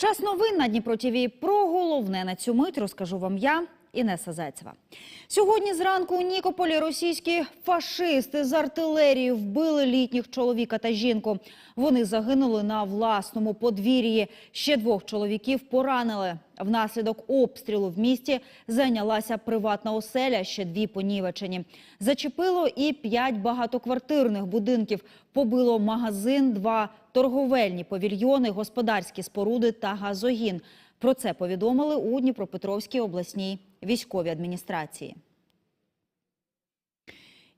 Час новин на Дніпро ТВ. Про головне на цю мить розкажу вам я, Інеса Зайцева. Сьогодні зранку у Нікополі російські фашисти з артилерії вбили літніх чоловіка та жінку. Вони загинули на власному подвір'ї. Ще двох чоловіків поранили. Внаслідок обстрілу в місті зайнялася приватна оселя, ще дві понівечені. Зачепило і п'ять багатоквартирних будинків. Побило магазин, два торговельні павільйони, господарські споруди та газогін. Про це повідомили у Дніпропетровській обласній військовій адміністрації.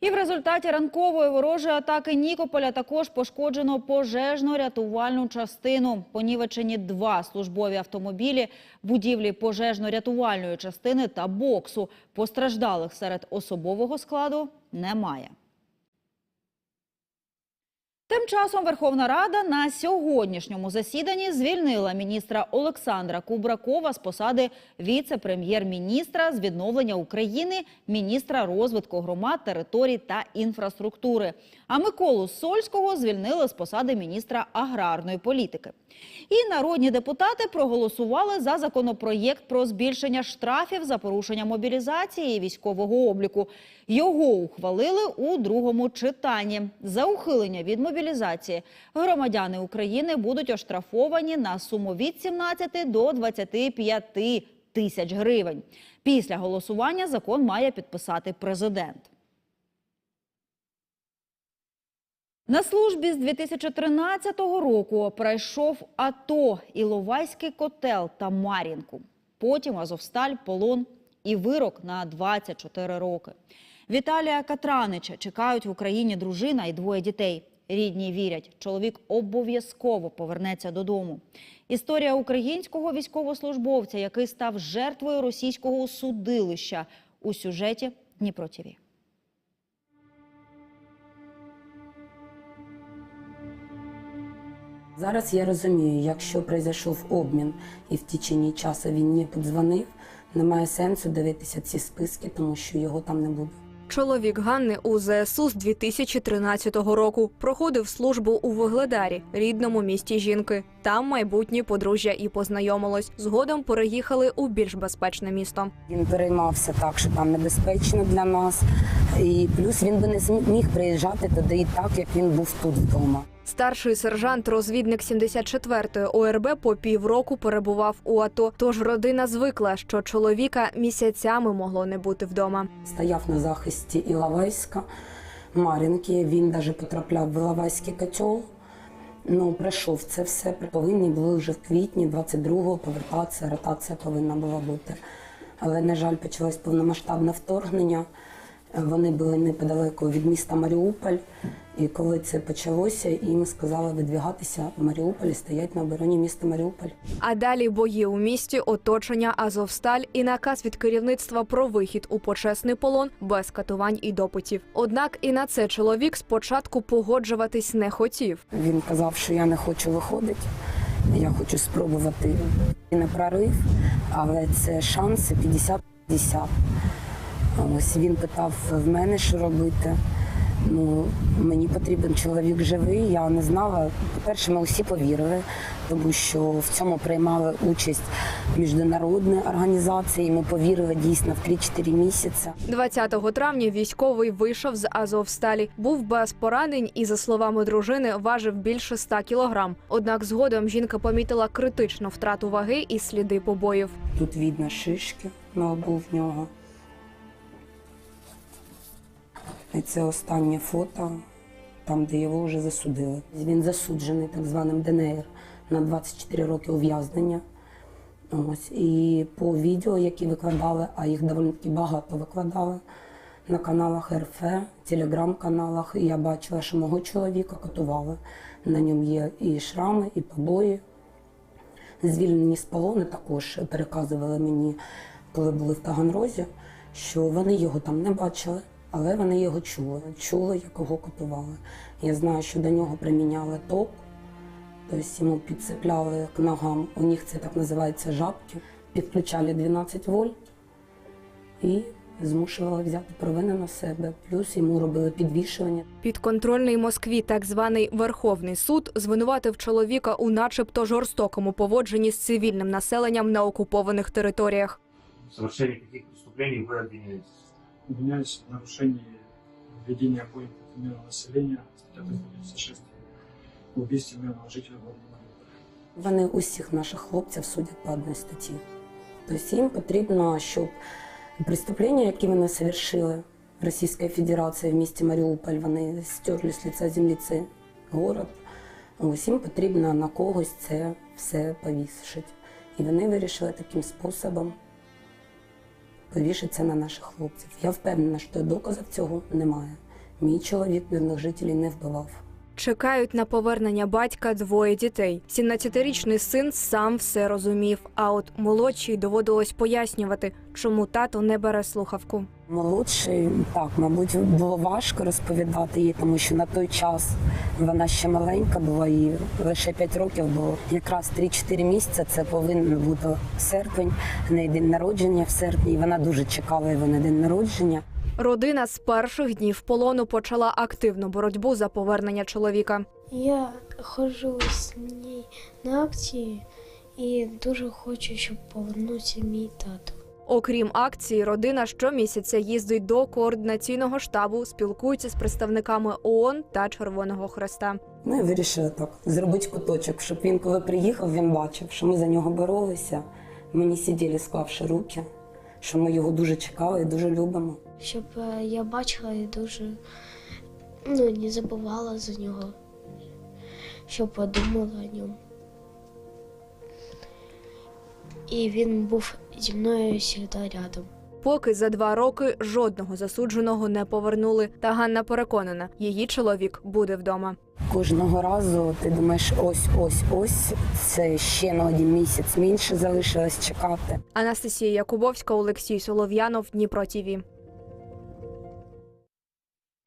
І в результаті ранкової ворожої атаки Нікополя також пошкоджено пожежно-рятувальну частину. Понівечені два службові автомобілі, будівлі пожежно-рятувальної частини та боксу. Постраждалих серед особового складу немає. Тим часом Верховна Рада на сьогоднішньому засіданні звільнила міністра Олександра Кубракова з посади віце-прем'єр-міністра з відновлення України, міністра розвитку громад, територій та інфраструктури. А Миколу Сольського звільнили з посади міністра аграрної політики. І народні депутати проголосували за законопроєкт про збільшення штрафів за порушення мобілізації військового обліку. Його ухвалили у другому читанні. За ухилення від мобілізації громадяни України будуть оштрафовані на суму від 17 до 25 тисяч гривень. Після голосування закон має підписати президент. На службі з 2013 року пройшов АТО, Іловайський котел та Мар'їнку. Потім Азовсталь, полон і вирок на 24 роки. Віталія Катранича чекають в Україні дружина і двоє дітей. Рідні вірять, чоловік обов'язково повернеться додому. Історія українського військовослужбовця, який став жертвою російського судилища у сюжеті Дніпро ТВ. Зараз я розумію, якщо пройшов обмін і в течение часу він не подзвонив, немає сенсу дивитися ці списки, тому що його там не буде. Чоловік Ганни у ЗСУ з 2013 року проходив службу у Вугледарі, рідному місті жінки. Там майбутнє подружжя і познайомилось. Згодом переїхали у більш безпечне місто. Він переймався так, що там небезпечно для нас, і плюс він би не зміг приїжджати туди і так, як він був тут вдома. Старший сержант, розвідник 74-ї ОРБ по півроку перебував у АТО. Тож родина звикла, що чоловіка місяцями могло не бути вдома. Стояв на захисті Іловайська, Мар'їнки. Він навіть потрапляв в Іловайський котел. Ну, пройшов це все. Повинні були вже в квітні 22-го повертатися, ротація повинна була бути. Але, на жаль, почалось повномасштабне вторгнення. Вони були неподалеку від міста Маріуполь. І коли це почалося, їм сказали видвігатися в Маріуполь і стоять на обороні міста Маріуполь. А далі бої у місті, оточення Азовсталь і наказ від керівництва про вихід у почесний полон без катувань і допитів. Однак і на це чоловік спочатку погоджуватись не хотів. Він казав, що я не хочу виходити, я хочу спробувати не прорив, але це шанси 50-50. Ось він питав в мене, що робити. Ну, мені потрібен чоловік живий. Я не знала. По-перше, ми усі повірили, тому що в цьому приймали участь міжнародні організації. Ми повірили дійсно в 3-4 місяці. 20 травня військовий вийшов з Азовсталі. Був без поранень і, за словами дружини, важив більше 100 кілограм. Однак згодом жінка помітила критичну втрату ваги і сліди побоїв. Тут видно шишки на лбу в нього. І це останнє фото, там, де його вже засудили. Він засуджений так званим ДНР на 24 роки ув'язнення. Ось. І по відео, які викладали, а їх доволі таки багато викладали на каналах РФ, телеграм-каналах. Я бачила, що мого чоловіка катували. На ньому є і шрами, і побої. Звільнені з полону також переказували мені, коли були в Таганрозі, що вони його там не бачили, але вони його чули. Чули, як його катували. Я знаю, що до нього приміняли ток, тобто йому підцепляли к ногам, у них це так називається жабки, підключали 12 вольт і змушували взяти провину на себе, плюс йому робили підвішування. Підконтрольний Москві так званий Верховний суд звинуватив чоловіка у начебто жорстокому поводженні з цивільним населенням на окупованих територіях. В каких преступлений вы обвиняетесь? Обвиняюсь в нарушении ведения боя против мирного населения, статья 396, в убийстве мирного жителя города. Вони усіх наших хлопців судять по одній статті. Тобто їм потрібно, щоб преступлення, які вони совершили Російської Федерації в місті Маріуполь, вони стерли з лиця землі цей город. Ось їм потрібно на когось це все повісити. І вони вирішили таким способом повішати на наших хлопців. Я впевнена, що доказів цього немає. Мій чоловік мирних жителів не вбивав. Чекають на повернення батька двоє дітей. 17-річний син сам все розумів. А от молодшій доводилось пояснювати, чому тато не бере слухавку. Молодший, так, мабуть, було важко розповідати їй, тому що на той час вона ще маленька була, їй лише 5 років було. Якраз 3-4 місяці це повинен бути серпень, неї день народження в серпні, вона дуже чекала його на день народження. Родина з перших днів полону почала активну боротьбу за повернення чоловіка. Я ходжу з нею на акції і дуже хочу, щоб повернувся мій тато. Окрім акції, родина щомісяця їздить до координаційного штабу, спілкується з представниками ООН та Червоного Хреста. Ми вирішили так зробити куточок, щоб він, коли приїхав, він бачив, що ми за нього боролися. Ми не сиділи, склавши руки, що ми його дуже чекали і дуже любимо. Щоб е, я бачила і дуже ну, не забувала за нього, щоб подумала о ньому. І він був зі мною завжди рядом. Поки за два роки жодного засудженого не повернули. Та Ганна переконана, її чоловік буде вдома. Кожного разу ти думаєш, ось, ось, ось, це ще на один місяць менше залишилось чекати. Анастасія Якубовська, Олексій Солов'янов, Дніпро ТІВІ.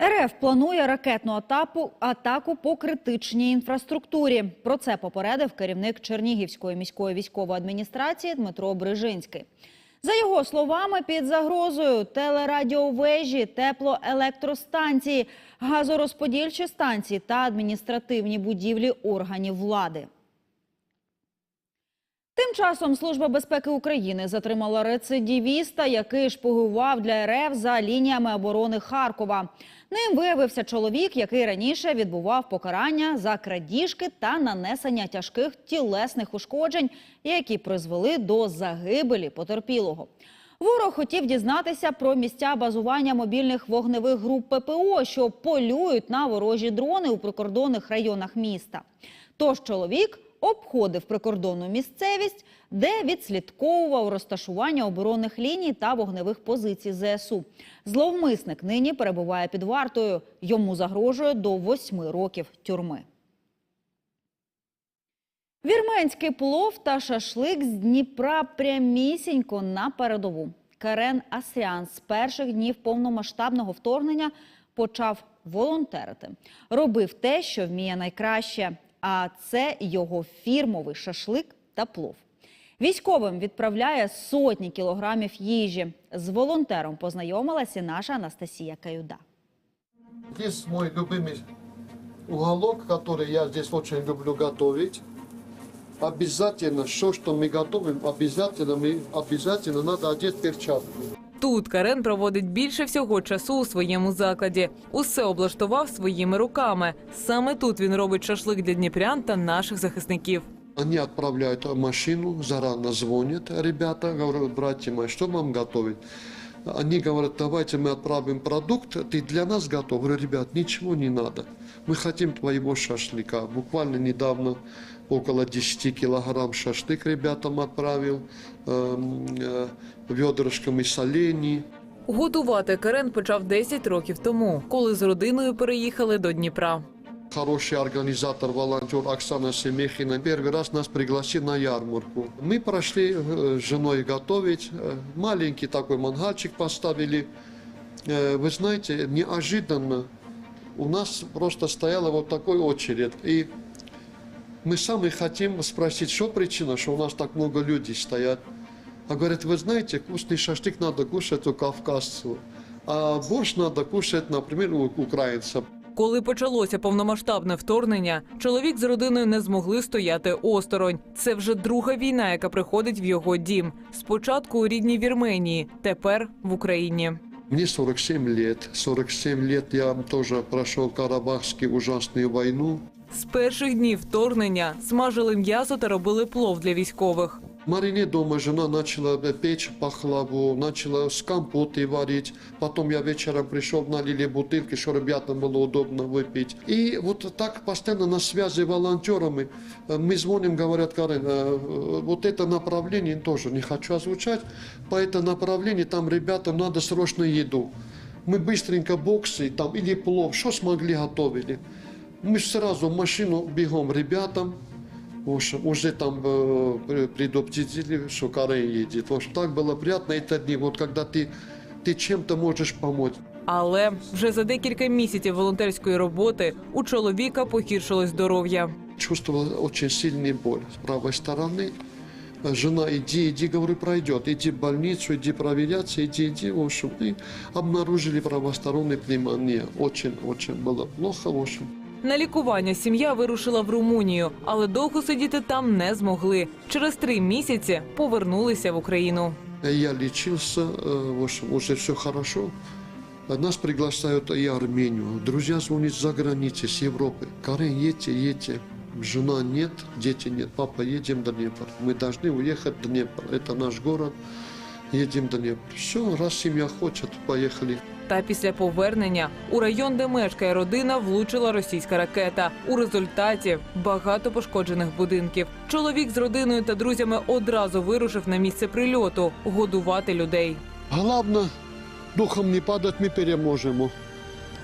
РФ планує ракетну атаку, атаку по критичній інфраструктурі. Про це попередив керівник Чернігівської міської військової адміністрації Дмитро Брижинський. За його словами, під загрозою телерадіовежі, теплоелектростанції, газорозподільчі станції та адміністративні будівлі органів влади. Тим часом Служба безпеки України затримала рецидивіста, який шпигував для РФ за лініями оборони Харкова. Ним виявився чоловік, який раніше відбував покарання за крадіжки та нанесення тяжких тілесних ушкоджень, які призвели до загибелі потерпілого. Ворог хотів дізнатися про місця базування мобільних вогневих груп ППО, що полюють на ворожі дрони у прикордонних районах міста. Тож чоловік обходив прикордонну місцевість, де відслідковував розташування оборонних ліній та вогневих позицій ЗСУ. Зловмисник нині перебуває під вартою. Йому загрожує до восьми років тюрми. Вірменський плов та шашлик з Дніпра прямісінько на передову. Карен Асрян з перших днів повномасштабного вторгнення почав волонтерити. Робив те, що вміє найкраще, а це його фірмовий шашлик та плов. Військовим відправляє сотні кілограмів їжі. З волонтером познайомилася наша Анастасія Каюда. Здесь мой любимый уголок, который я здесь очень люблю готовить. Обязательно, все, что мы готовим, обязательно, мы, обязательно надо одеть перчатку. Тут Карен проводить більше всього часу у своєму закладі. Усе облаштував своїми руками. Саме тут він робить шашлик для дніпрян та наших захисників. Они отправляют машину, заранее звонят ребята, говорят, братья мои, что вам готовить? Они говорят, давайте мы отправим продукт, ты для нас готов? Говорю, ребят, ничего не надо. Мы хотим твоего шашлыка. Буквально недавно около 10 килограмм шашлык ребятам отправил, эм, э, ведрышками солений. Готувати Карен почав 10 років тому, коли з родиною переїхали до Дніпра. Хороший организатор, волонтер Оксана Семехина первый раз нас пригласил на ярмарку. Мы прошли э, с женой готовить. Э, Маленький такой мангальчик поставили. Э, Вы знаете, неожиданно у нас просто стояла вот такой очередь. И мы сами хотим спросить, что причина, что у нас так много людей стоят. А говорит, вы знаете, вкусный шашлык надо кушать у кавказцев, а борщ надо кушать, например, у украинцев. Коли почалося повномасштабне вторгнення, чоловік з родиною не змогли стояти осторонь. Це вже друга війна, яка приходить в його дім. Спочатку у рідній Вірменії, тепер в Україні. Мне 47 лет. 47 лет я тоже прошел Карабахскую ужасную войну. З перших днів вторгнення смажили м'ясо та робили плов для військових. Марине дома жена начала печь пахлаву, начала с компоты варить. Потом я вечером пришел, налили бутылки, что ребятам было удобно выпить. И вот так постоянно на связи с волонтерами. Э, Мы звоним, говорят, Карен, э, вот это направление, тоже не хочу озвучать, по это направлению там ребятам надо срочно еду. Мы быстренько боксы там или плов, что смогли готовили. Мы сразу в машину бегом ребятам, в общем, уже там э, пр- предупредили, что Корея едет. В общем, так было приятно эти дни, вот когда ты, ты чем-то можешь помочь. Але вже за декілька місяців волонтерської роботи у чоловіка погіршилось здоров'я. Чувствовала очень сильный боль с правой стороны. Э, Жена, иди, иди, говорю, пройдет. Иди в больницу, иди проверяться, иди, иди. В общем, и обнаружили правосторонний пневмония. Очень-очень было плохо, в общем. На лікування сім'я вирушила в Румунію, але довго сидіти там не змогли. Через три місяці повернулися в Україну. Я лечился, э, в общем, уже все хорошо. А Нас приглашают и Армению. Друзья звонят за границей, с Европы. Карен, едьте, едьте. Жена нет, дети нет. Папа, едем в Днепр. Мы должны уехать в Днепр. Это наш город. Едем в Днепр. Все, раз семья хочет, поехали. Та після повернення у район, де мешкає родина, влучила російська ракета. У результаті багато пошкоджених будинків. Чоловік з родиною та друзями одразу вирушив на місце прильоту годувати людей. Головне, духом не падать ми переможемо.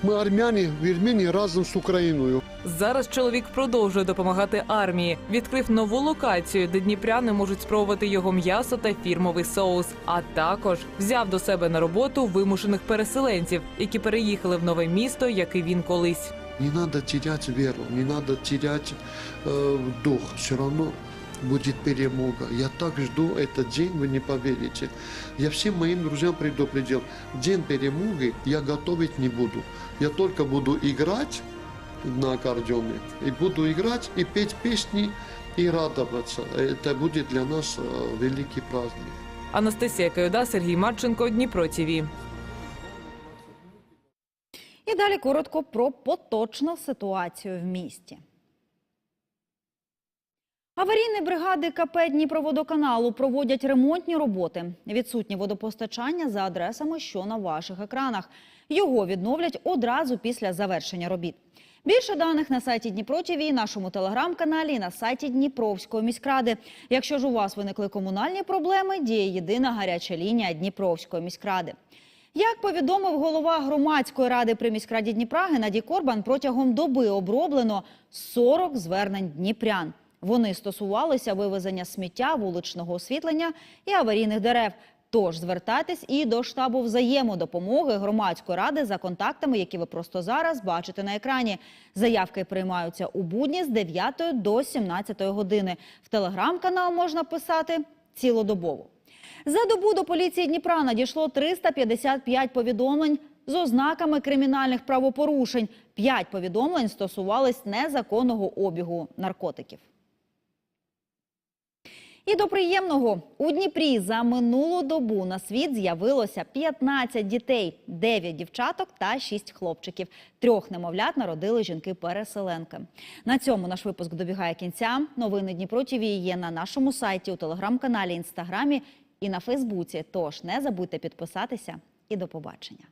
Мы армяне в Вірменії разом з Україною. Зараз чоловік продовжує допомагати армії. Відкрив нову локацію, де дніпряни можуть спробувати його м'ясо та фірмовий соус. А також взяв до себе на роботу вимушених переселенців, які переїхали в нове місто, як і він колись. Не надо терять веру, не надо терять э, дух. Все равно будет перемога. Я так жду этот день, вы не поверите. Я всем моим друзьям предупредил, день перемоги я готовить не буду. Я только буду играть на аккордеоне, и буду играть, и петь песни, и радоваться. Это будет для нас э, великий праздник. Анастасія Каюда, Сергій Марченко, Дніпро ТІВІ. І далі коротко про поточну ситуацію в місті. Аварійні бригади КП Дніпроводоканалу проводять ремонтні роботи. Відсутнє водопостачання за адресами, що на ваших екранах. Його відновлять одразу після завершення робіт. Більше даних на сайті Дніпро ТВ, нашому телеграм-каналі і на сайті Дніпровської міськради. Якщо ж у вас виникли комунальні проблеми, діє єдина гаряча лінія Дніпровської міськради. Як повідомив голова громадської ради при міськраді Дніпра Геннадій Корбан, протягом доби оброблено 40 звернень дніпрян. Вони стосувалися вивезення сміття, вуличного освітлення і аварійних дерев. Тож звертайтесь і до штабу взаємодопомоги громадської ради за контактами, які ви просто зараз бачите на екрані. Заявки приймаються у будні з 9 до 17 години. В телеграм-канал можна писати цілодобово. За добу до поліції Дніпра надійшло 355 повідомлень з ознаками кримінальних правопорушень. П'ять повідомлень стосувались незаконного обігу наркотиків. І до приємного у Дніпрі за минулу добу на світ з'явилося 15 дітей, 9 дівчаток та 6 хлопчиків. Трьох немовлят народили жінки-переселенки. На цьому наш випуск добігає кінця. Новини Дніпро ТВ є на нашому сайті, у телеграм-каналі, інстаграмі і на Фейсбуці. Тож не забудьте підписатися і до побачення.